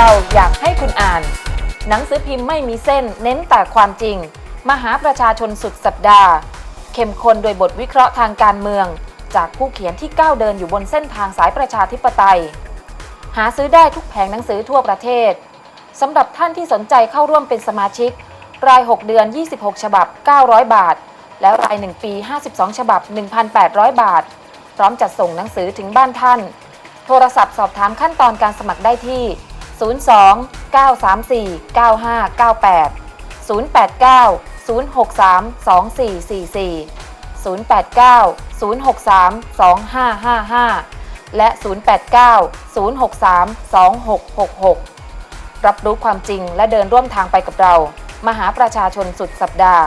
เราอยากให้คุณอ่าน หนังสือพิมพ์ไม่มีเส้นเน้นแต่ความจริง มหาประชาชนสุดสัปดาห์ เข้มข้นโดยบทวิเคราะห์ทางการเมือง จากผู้เขียนที่ก้าวเดินอยู่บนเส้นทางสายประชาธิปไตย หาซื้อได้ทุกแผงหนังสือทั่วประเทศสำหรับท่านที่สนใจเข้าร่วมเป็นสมาชิก ราย 6 เดือน 26 ฉบับ 900 บาท และราย 1 ปี 52 ฉบับ 1,800 บาท พร้อมจัดส่งหนังสือถึงบ้านท่าน โทรศัพท์สอบถามขั้นตอนการสมัครได้ที่ 02 934 9598 089 063 2444 089 063 2555 และ 089 063 2666 รับรู้ความจริงและเดินร่วมทางไปกับเรา มหาประชาชนสุดสัปดาห์